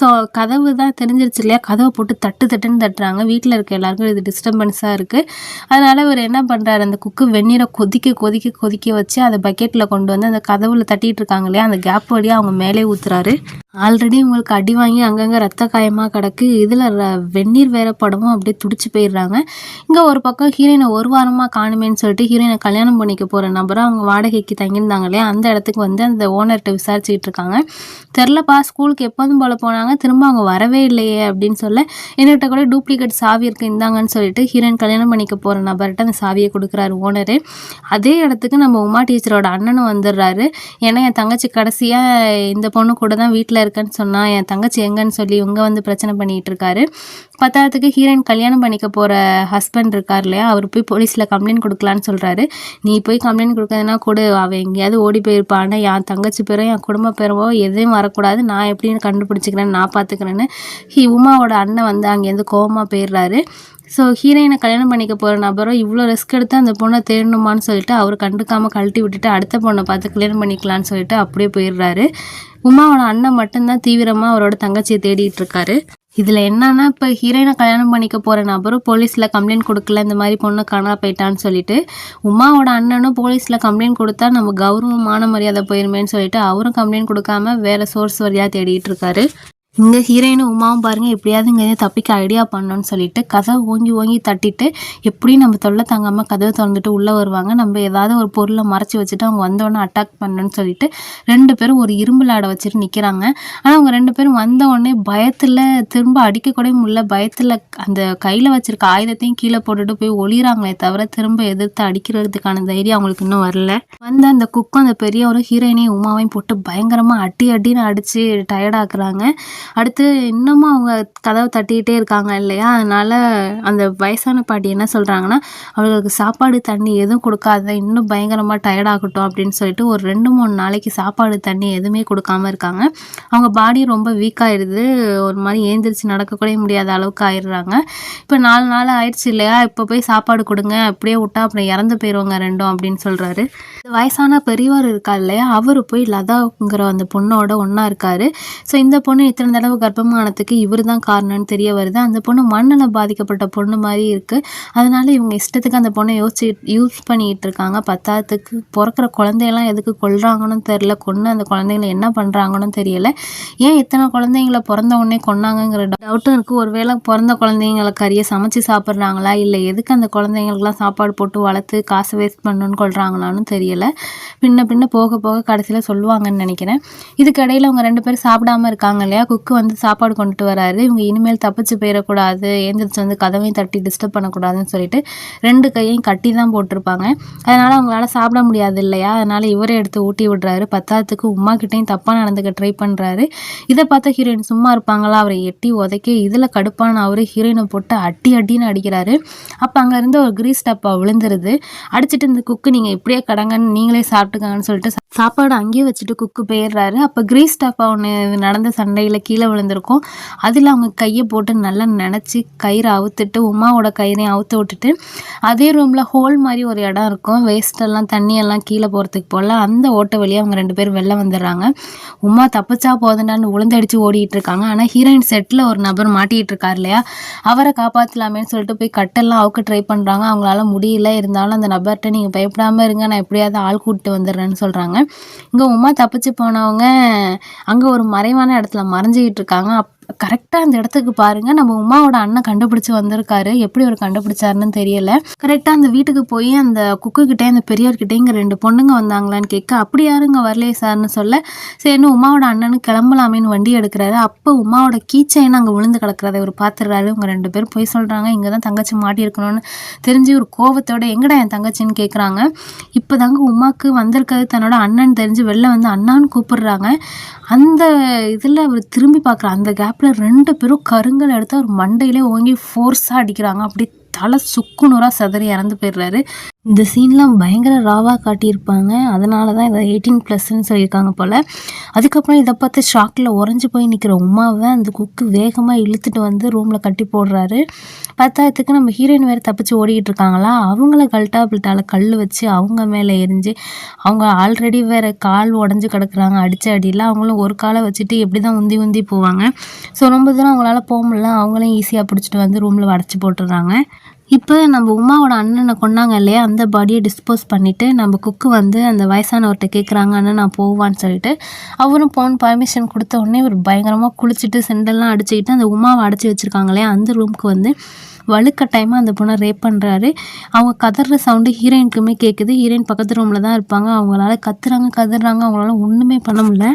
ஸோ கதவு தான் தெரிஞ்சிருச்சு இல்லையா? கதவை போட்டு தட்டு தட்டுன்னு தட்டுறாங்க. வீட்டில் இருக்க எல்லாருக்கும் இது டிஸ்டர்பன்ஸாக இருக்குது அதனால் அவர் என்ன பண்ணுறாரு அந்த குக்கு வெந்நீரை கொதிக்க கொதிக்க கொதிக்க வச்சு அதை பக்கெட்டில் கொண்டு வந்து அந்த கதவுல தட்டிகிட்டு இருக்காங்க இல்லையா? அந்த கேப் வழியாக அவங்க மேலே ஊற்றுறாரு ஆல்ரெடி உங்களுக்கு அடி வாங்கி அங்கங்கே ரத்த காயமாக கிடக்கு. இதில் வெந்நீர் வேற படமும் அப்படியே துடிச்சு போயிடுறாங்க. இங்கே ஒரு பக்கம் ஹீரோயினை ஒரு வாரமாக காணுமேன்னு சொல்லிட்டு ஹீரோயினை கல்யாணம் பண்ணிக்க போகிற நபரை அவங்க வாடகைக்கு தங்கியிருந்தாங்க இல்லையா? அந்த இடத்துக்கு வந்து அந்த ஓனர்கிட்ட விசாரிச்சுக்கிட்டு இருக்காங்க. தெரிலப்பா ஸ்கூலுக்கு எப்போதும் போல் போனாங்க. திரும்ப அவங்க வரவே இல்லையே அப்படின்னு சொல்ல என்கிட்ட கூட டூப்ளிகேட் சாவி இருக்குது இந்தாங்கன்னு சொல்லிட்டு ஹீரோயின் கல்யாணம் பண்ணிக்க போகிற நபர்கிட்ட அந்த சாவியை கொடுக்குறாரு ஓனரு அதே இடத்துக்கு நம்ம உமா டீச்சரோட அண்ணனும் வந்துடுறாரு. ஏன்னா என் தங்கச்சி கடைசியாக இந்த பொண்ணு கூட தான் வீட்டில் இருக்கேன்னு சொன்னால் என் தங்கச்சி எங்கன்னு சொல்லி இவங்க வந்து பிரச்சனை பண்ணிகிட்டு இருக்காரு. பத்தாயிரத்துக்கு ஹீரோயின் கல்யாணம் பண்ணிக்க போகிற ஹஸ்பண்ட் இருக்கார் இல்லையா? அவர் போய் போலீஸில் கம்ப்ளைண்ட் கொடுக்கலான்னு சொல்கிறாரு நீ போய் கம்ப்ளைண்ட் கொடுக்கறதுனா கூட. அவள் எங்கேயாவது ஓடி போயிருப்பான்னு என் தங்கச்சி பேரோ என் குடும்ப பேரவோ எதையும் வரக்கூடாது. நான் எப்படின்னு கண்டுபிடிச்சிக்கிறேன் நான் பார்த்துக்கிறேன்னு ஹி உமாவோட அண்ணன் வந்து அங்கேருந்து கோவமாக போயிடுறாரு. ஸோ ஹீரோயினை கல்யாணம் பண்ணிக்க போகிற நபரும் இவ்வளோ ரிஸ்க் எடுத்து அந்த பொண்ணை தேடணுமான்னு சொல்லிட்டு அவர் கண்டுக்காமல் கழட்டி விட்டுட்டு அடுத்த பொண்ணை பார்த்து கல்யாணம் பண்ணிக்கலான்னு சொல்லிட்டு அப்படியே போயிடுறாரு. உமாவோட அண்ணன் மட்டும்தான் தீவிரமாக அவரோட தங்கச்சியை தேடிட்டு இருக்காரு. இதில் என்னன்னா இப்போ ஹீரோயினை கல்யாணம் பண்ணிக்க போகிற நபரும் போலீஸில் கம்ப்ளைண்ட் கொடுக்கல இந்த மாதிரி பொண்ணு காணா போயிட்டான்னு சொல்லிட்டு உமாவோட அண்ணனும் போலீஸில் கம்ப்ளைண்ட் கொடுத்தா நம்ம கௌரவமான மரியாதை போயிருமேன்னு சொல்லிட்டு அவரும் கம்ப்ளைண்ட் கொடுக்காம வேறு சோர்ஸ் வழியாக தேடிட்டு இருக்காரு. இங்கே ஹீரோயினும் உமாவும் பாருங்கள் எப்படியாவது இங்கே தப்பிக்க ஐடியா பண்ணோன்னு சொல்லிட்டு கதவை ஓங்கி ஓங்கி தட்டிட்டு எப்படியும் நம்ம தொல்லை தாங்காமல் கதவை திறந்துட்டு உள்ளே வருவாங்க. நம்ம ஏதாவது ஒரு பொருளை மறைச்சி வச்சுட்டு அவங்க வந்தோடனே அட்டாக் பண்ணணும்னு சொல்லிட்டு ரெண்டு பேரும் ஒரு இரும்புலாடை வச்சுட்டு நிற்கிறாங்க ஆனால் அவங்க ரெண்டு பேரும் வந்த உடனே பயத்தில் திரும்ப அடிக்கக்கூட முடியல. பயத்தில் அந்த கையில் வச்சிருக்க ஆயுதத்தையும் கீழே போட்டுட்டு போய் ஒளிகிறாங்களே தவிர திரும்ப எதிர்த்து அடிக்கிறதுக்கான தைரியம் அவங்களுக்கு இன்னும் வரல. வந்த அந்த குக்கும் அந்த பெரியவரும் ஹீரோயினையும் உமாவையும் போட்டு பயங்கரமாக அடி அடின்னு அடித்து டயர்டாக்குறாங்க அடுத்து இன்னமும் அவங்க கதவை தட்டிக்கிட்டே இருக்காங்க இல்லையா? அதனால் அந்த வயசான பாட்டி என்ன சொல்கிறாங்கன்னா அவர்களுக்கு சாப்பாடு தண்ணி எதுவும் கொடுக்காத இன்னும் பயங்கரமாக டயர்டாகட்டும் அப்படின்னு சொல்லிட்டு ஒரு ரெண்டு மூணு நாளைக்கு சாப்பாடு தண்ணி எதுவுமே கொடுக்காம இருக்காங்க. அவங்க பாடி ரொம்ப வீக் ஆயிடுது ஒரு மாதிரி ஏந்திரிச்சு நடக்கக்கூட முடியாத அளவுக்கு ஆயிடுறாங்க. இப்போ நாலு நாள் ஆயிடுச்சு இல்லையா? இப்போ போய் சாப்பாடு கொடுங்க அப்படியே விட்டா அப்புறம் இறந்து போயிடுவாங்க ரெண்டும் அப்படின்னு சொல்கிறாரு வயசான பெரியவர் இருக்கா இல்லையா? அவர் போய் லதாங்கிற அந்த பொண்ணோட ஒன்றா இருக்காரு. ஸோ இந்த பொண்ணு இத்தனை தடவை கர்ப்பமானத்துக்கு இவர் தான் காரணம்னு தெரிய வருது. அந்த பொண்ணு மண்ணில் பாதிக்கப்பட்ட பொண்ணு மாதிரி இருக்குது அதனால இவங்க இஷ்டத்துக்கு அந்த பொண்ணை யோசிச்சு யூஸ் பண்ணிகிட்டு இருக்காங்க. பத்தாத்துக்கு பிறக்கிற குழந்தையெல்லாம் எதுக்கு கொல்றாங்கன்னு தெரில கொன்று அந்த குழந்தைங்களை என்ன பண்ணுறாங்கன்னு தெரியல. ஏன் இத்தனை குழந்தைங்கள பிறந்த உடனே கொன்னாங்கங்கிற டவுட்டும் இருக்குது ஒருவேளை பிறந்த குழந்தைங்கள கறியை சமைச்சு சாப்பிட்றாங்களா? இல்லை எதுக்கு அந்த குழந்தைங்களுக்குலாம் சாப்பாடு போட்டு வளர்த்து காசு வேஸ்ட் பண்ணணுன்னு கொள்றாங்களான்னு தெரியல. பின்ன பின்ன போக போக கடைசியில் சொல்லுவாங்கன்னு நினைக்கிறேன். இதுக்கு அவங்க ரெண்டு பேரும் சாப்பிடாம இருக்காங்க இல்லையா? குக் குக்கு வந்து சாப்பாடு கொண்டுட்டு வராரு. இவங்க இனிமேல் தப்பிச்சு போயிடக்கூடாது ஏந்திரிச்சு வந்து கதவையும் தட்டி டிஸ்டர்ப் பண்ணக்கூடாதுன்னு சொல்லிட்டு ரெண்டு கையையும் கட்டி தான் போட்டிருப்பாங்க. அதனால் அவங்களால சாப்பிட முடியாது இல்லையா? அதனால் இவரே எடுத்து ஊட்டி விடுறாரு. பத்தாத்துக்கு உமா கிட்டேயும் தப்பாக நடந்துக்க ட்ரை பண்ணுறாரு இதை பார்த்த ஹீரோயின் சும்மா இருப்பாங்களா? அவரை எட்டி உதைக்க இதில் கடுப்பான அவர் ஹீரோயினை போட்டு அடி அடின்னு அடிக்கிறாரு. அப்போ அங்கேருந்து ஒரு கிரீஸ் டப்பா விழுந்துருது. அடிச்சிட்டு இந்த குக்கு நீங்கள் இப்படியே கடங்கன்னு நீங்களே சாப்பிட்டுக்காங்கன்னு சொல்லிட்டு சாப்பாடு அங்கேயே வச்சுட்டு குக்கு போயிடுறாரு. அப்போ கிரீஸ் டப்பா ஒன்று நடந்த சண்டையில் கீழே கீழே விழுந்திருக்கும். அதில் அவங்க கையை போட்டு நல்லா நினச்சி கயிறை அவுத்துட்டு உமாவோட கயிறையும் அவுத்து விட்டுட்டு அதே ரூமில் ஹோல் மாதிரி ஒரு இடம் இருக்கும். வேஸ்டெல்லாம் தண்ணியெல்லாம் கீழே போகிறதுக்கு போல் அந்த ஓட்டை வழியாக அவங்க ரெண்டு பேரும் வெளில வந்துடுறாங்க. உமா தப்பிச்சா போதுண்டான்னு உளுந்தடிச்சு ஓடிட்டு இருக்காங்க ஆனால் ஹீரோயின் செட்டில் ஒரு நபர் மாட்டிகிட்டு இருக்கார் இல்லையா? அவரை காப்பாற்றலாமேன்னு சொல்லிட்டு போய் கட்டெல்லாம் அவுக்க ட்ரை பண்ணுறாங்க அவங்களால முடியல. இருந்தாலும் அந்த நபர்கிட்ட நீங்கள் பயப்படாமல் இருங்க. நான் எப்படியாவது ஆள் கூப்பிட்டு வந்துடுறேன்னு சொல்கிறாங்க இங்கே உமா தப்பிச்சு போனவங்க அங்கே ஒரு மறைவான இடத்துல மறைஞ்சிக்கிட்டு இருக்காங்க. அப் கரெக்டாக அந்த இடத்துக்கு பாருங்க. நம்ம உமாவோட அண்ணன் கண்டுபிடிச்சு வந்திருக்காரு. எப்படி அவர் கண்டுபிடிச்சாருன்னு தெரியல. கரெக்டாக அந்த வீட்டுக்கு போய் அந்த குக்குக்கிட்டே அந்த பெரியவர்கிட்டே இங்கே ரெண்டு பொண்ணுங்க வந்தாங்களான்னு கேட்க அப்படி யாருங்க வரலையே சார்னு சொல்ல சரின்னு உமாவோட அண்ணனு கிளம்பலாமேன்னு வண்டி எடுக்கிறாரு. அப்போ உமாவோட கீச்சைன்னு அங்கே விழுந்து கிடக்கிறத இவர் பார்த்துடுறாரு இவங்க ரெண்டு பேரும் போய் சொல்கிறாங்க இங்கே தான் தங்கச்சி மாட்டியிருக்கணும்னு தெரிஞ்சு ஒரு கோவத்தோட எங்கடா என் தங்கச்சின்னு கேட்குறாங்க இப்போ தாங்க உமாக்கு வந்திருக்கிறது. தன்னோட அண்ணன் தெரிஞ்சு வெளில வந்து அண்ணான்னு கூப்பிடுறாங்க. அந்த இதில் அவர் திரும்பி பார்க்குற அந்த கேப்பில் ரெண்டு பேரும் கருங்கல் எடுத்து அவர் மண்டையிலே ஓங்கி ஃபோர்ஸாக அடிக்கிறாங்க. அப்படி தலை சுக்குநூறாக சதறி இறந்து போயிடுறாரு. இந்த சீன்லாம் பயங்கர ராவாக காட்டியிருப்பாங்க. அதனால தான் இதை எயிட்டீன் ப்ளஸ்ன்னு சொல்லியிருக்காங்க போல். அதுக்கப்புறம் இதை பார்த்து ஷாக்கில் உறைஞ்சி போய் நிற்கிற உமாவை அந்த குக்கு வேகமாக இழுத்துட்டு வந்து ரூமில் கட்டி போடுறாரு. பத்தாயிரத்துக்கு நம்ம ஹீரோயின் வேறு தப்பிச்சு ஓடிக்கிட்டு இருக்காங்களா? அவங்கள கல்ட்டா பிள்ட்டால கல் வச்சு அவங்க மேலே எரிஞ்சு அவங்க ஆல்ரெடி வேறு கால் உடஞ்சி கிடக்குறாங்க. அடித்த அடியில் அவங்களும் ஒரு காலை வச்சுட்டு எப்படி தான் உந்தி உந்தி போவாங்க. ஸோ ரொம்ப தூரம் அவங்களால போக முடியல. அவங்களையும் ஈஸியாக பிடிச்சிட்டு வந்து ரூமில் அடைச்சி போட்டுடுறாங்க. இப்போ நம்ம உமாவோட அண்ணனை கொன்னாங்க இல்லையா? அந்த பாடியை டிஸ்போஸ் பண்ணிவிட்டு நம்ம குக்கு வந்து அந்த வயசானவர்கிட்ட கேட்குறாங்க அண்ணன் நான் போவான்னு சொல்லிட்டு. அவரும் போன் பர்மிஷன் கொடுத்த உடனே ஒரு பயங்கரமாக குளிச்சுட்டு செண்டெல்லாம் அடிச்சுக்கிட்டு அந்த உமாவை அடைச்சி வச்சுருக்காங்க இல்லையா? அந்த ரூமுக்கு வந்து வலுக்கட்டாயமாக அந்த பொண்ணை ரேப் பண்ணுறாரு அவங்க கதற சவுண்டு ஹீரோயினுக்குமே கேட்குது ஹீரோயின் பக்கத்து ரூமில் தான் இருப்பாங்க. அவங்களால கத்துறாங்க கதறாங்க. அவங்களால ஒன்றுமே பண்ண முடியல.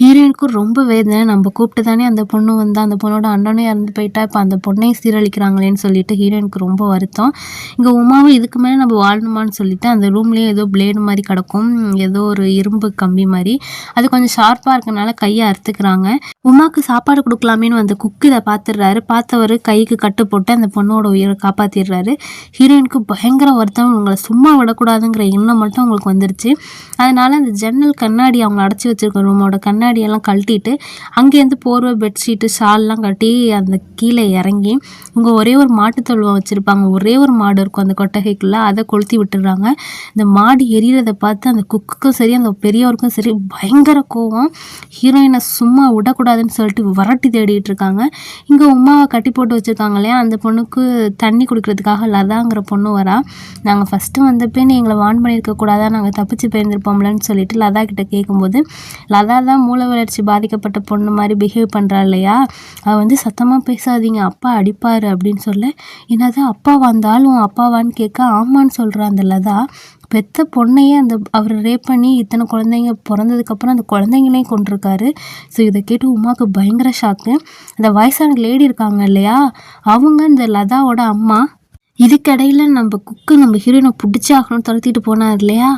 ஹீரோயினுக்கும் ரொம்ப வேதனை. நம்ம கூப்பிட்டு தானே அந்த பொண்ணு வந்து அந்த பொண்ணோட அண்ணனே இறந்து போயிட்டா இப்போ அந்த பொண்ணையும் சீரழிக்கிறாங்களேன்னு சொல்லிட்டு ஹீரோயினுக்கு ரொம்ப வருத்தம். இங்கே உமாவும் இதுக்கு மேலே நம்ம வாழணுமான்னு சொல்லிட்டு அந்த ரூம்லேயே ஏதோ பிளேடு மாதிரி கிடக்கும். ஏதோ ஒரு இரும்பு கம்பி மாதிரி. அது கொஞ்சம் ஷார்ப்பாக இருக்கனால கையை அறுத்துக்கிறாங்க. உமாவுக்கு சாப்பாடு கொடுக்கலாமேன்னு அந்த குக்கு இதை பார்த்துடுறாரு பார்த்தவர் கைக்கு கட்டு போட்டு அந்த பொண்ணு பொண்ணோட உயிரை காப்பாற்றிடுறாரு ஹீரோயினுக்கு பயங்கர வருத்தம். உங்களை சும்மா விடக்கூடாதுங்கிற எண்ணம் மட்டும் அவங்களுக்கு வந்துருச்சு. அதனால அந்த ஜன்னல் கண்ணாடி அவங்க அடைச்சி வச்சிருக்க ரூமோட கண்ணாடியெல்லாம் கழட்டிட்டு அங்கேருந்து போர்வை பெட்ஷீட்டு ஷால்லாம் கட்டி அந்த கீழே இறங்கி இவங்க ஒரே ஒரு மாட்டு தொழுவம் வச்சுருப்பாங்க. ஒரே ஒரு மாடு இருக்கும் அந்த கொட்டகைக்குள்ளே. அதை கொளுத்தி விட்டுடுறாங்க. இந்த மாடு எரியறதை பார்த்து அந்த குக்குக்கும் சரி அந்த பெரியவருக்கும் சரி பயங்கர கோவம். ஹீரோயினை சும்மா விடக்கூடாதுன்னு சொல்லிட்டு விரட்டி தேடிட்டு இருக்காங்க. இங்கே உமாவை கட்டி போட்டு வச்சுருக்காங்க இல்லையா? அந்த பொண்ணுக்கு தண்ணி குடிக்கிறதுக்காக லதாங்கிற பொண்ணு வரா. நாங்கள் ஃபஸ்ட்டு வந்தப்பே நீ எங்களை வான் பண்ணியிருக்க கூடாதா? நாங்கள் தப்பிச்சு போயிருந்துருப்போம்லன்னு சொல்லிட்டு லதா கிட்ட கேட்கும்போது லதா தான் மூளை வளர்ச்சி பாதிக்கப்பட்ட பொண்ணு மாதிரி பிஹேவ் பண்ணுறா இல்லையா? அவள் வந்து சத்தமாக பேசாதீங்க அப்பா அடிப்பார் அப்படின்னு சொல்ல என்னது அப்பா வந்தாலும் அப்பாவான்னு கேட்க ஆமான்னு சொல்கிறா அந்த லதா. பெத்த பொண்ணையே அந்த அவர் ரேப் பண்ணி இத்தனை குழந்தைங்க பிறந்ததுக்கப்புறம் அந்த குழந்தைங்களையும் கொண்டிருக்காரு ஸோ இதை கேட்டு உமாவுக்கு பயங்கர ஷாக்கு அந்த வயசான லேடி இருக்காங்க இல்லையா? அவங்க இந்த லதாவோட அம்மா இதுக்கடையில் நம்ம குக்கு நம்ம ஹீரோயினை பிடிச்சி ஆகணும் துரத்திட்டு போனார் இல்லையா?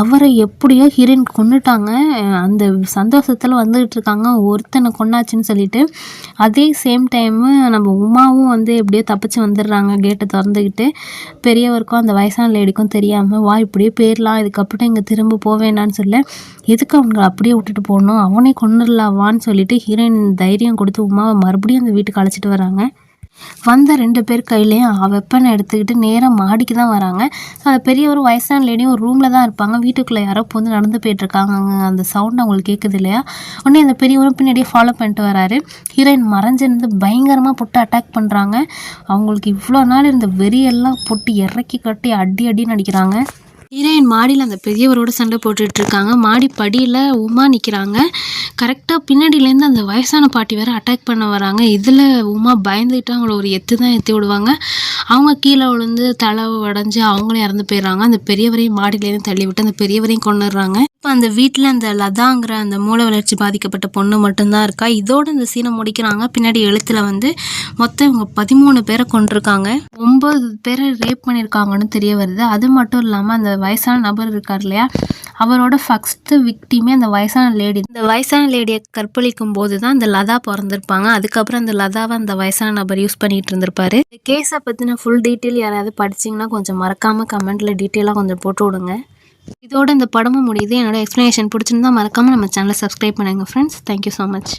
அவரை எப்படியோ ஹீரோயின் கொண்டுட்டாங்க அந்த சந்தோஷத்தில் வந்துகிட்டு இருக்காங்க. ஒருத்தனை கொண்டாச்சுன்னு சொல்லிட்டு. அதே சேம் டைமு நம்ம உமாவும் வந்து எப்படியோ தப்பிச்சு வந்துடுறாங்க. கேட்டை திறந்துக்கிட்டு பெரியவருக்கும் அந்த வயசான லேடிக்கும் தெரியாமல் வா இப்படியே போயிடலாம். இதுக்கப்புறம் இங்கே திரும்ப போவேண்டான்னு சொல்ல. எதுக்கு அவங்களை அப்படியே விட்டுட்டு போகணும்? அவனே கொண்டுடலாவான்னு சொல்லிட்டு ஹீரோயின் தைரியம் கொடுத்து உமாவை மறுபடியும் அந்த வீட்டுக்கு அழைச்சிட்டு வராங்க. வந்த ரெண்டு பேர் கையிலையும் வெப்பனை எடுத்துக்கிட்டு நேராக மாடிக்கு தான் வராங்க. ஸோ அந்த பெரிய ஒரு வயசான லேடியும் ஒரு ரூமில் தான் இருப்பாங்க. வீட்டுக்குள்ளே யாரோ இப்போ வந்து நடந்து போயிட்டுருக்காங்க. அந்த சவுண்ட் அவங்களுக்கு கேட்குது இல்லையா? உடனே அந்த பெரியவரும் பின்னாடியே ஃபாலோ பண்ணிட்டு வராரு. ஹீரோயின் மறைஞ்சிருந்து பயங்கரமாக போட்டு அட்டாக் பண்ணுறாங்க அவங்களுக்கு இவ்வளோ நாள் இருந்த வெறியெல்லாம் போட்டு இறக்கி கட்டி அடி அடின்னு அடிக்கிறாங்க. ஹீரோயின் மாடியில் அந்த பெரியவரோட சண்டை போட்டுட்டு இருக்காங்க மாடி படியில் உமா நிற்கிறாங்க கரெக்டாக பின்னாடியிலேருந்து அந்த வயசான பாட்டி வேறு அட்டாக் பண்ண வராங்க. இதில் உமா பயந்துக்கிட்டு அவங்கள ஒரு எத்து தான் எத்தி விடுவாங்க. அவங்க கீழே விழுந்து தலை உடஞ்சி அவங்களும் இறந்து போயிடுறாங்க. அந்த பெரியவரையும் மாடியிலேருந்து தள்ளி விட்டு அந்த பெரியவரையும் கொண்டுடுறாங்க இப்போ அந்த வீட்டில் அந்த லதாங்கிற அந்த மூளை வளர்ச்சி பாதிக்கப்பட்ட பொண்ணு மட்டும்தான் இருக்கா? இதோட இந்த சீனை முடிக்கிறாங்க. பின்னாடி எழுத்தில் வந்து மொத்தம் இவங்க பதிமூணு பேரை கொண்டிருக்காங்க ஒம்பது பேரை ரேப் பண்ணியிருக்காங்கன்னு தெரிய வருது. அது மட்டும் இல்லாமல் அந்த வயசான நபர் இருக்கார் இல்லையா? அவரோட ஃபஸ்ட்டு விக்டிமே அந்த வயசான லேடி இந்த வயசான லேடியை கற்பழிக்கும் போது தான் இந்த லதா பிறந்திருப்பாங்க. அதுக்கப்புறம் அந்த லதாவை அந்த வயசான நபர் யூஸ் பண்ணிட்டு இருந்திருப்பாரு. இந்த கேஸை பற்றின ஃபுல் டீட்டெயில் யாராவது படிச்சிங்கன்னா கொஞ்சம் மறக்காமல் கமெண்ட்டில் டீட்டெயிலாக கொஞ்சம் போட்டு விடுங்க. இதோட இந்த படமும் முடியுது. என்னோட எக்ஸ்ப்ளனேஷன் பிடிச்சிருந்தா மறக்காமல் நம்ம சேனலை சப்ஸ்கிரைப் பண்ணுங்கள் ஃப்ரெண்ட்ஸ் தேங்க்யூ ஸோ மச்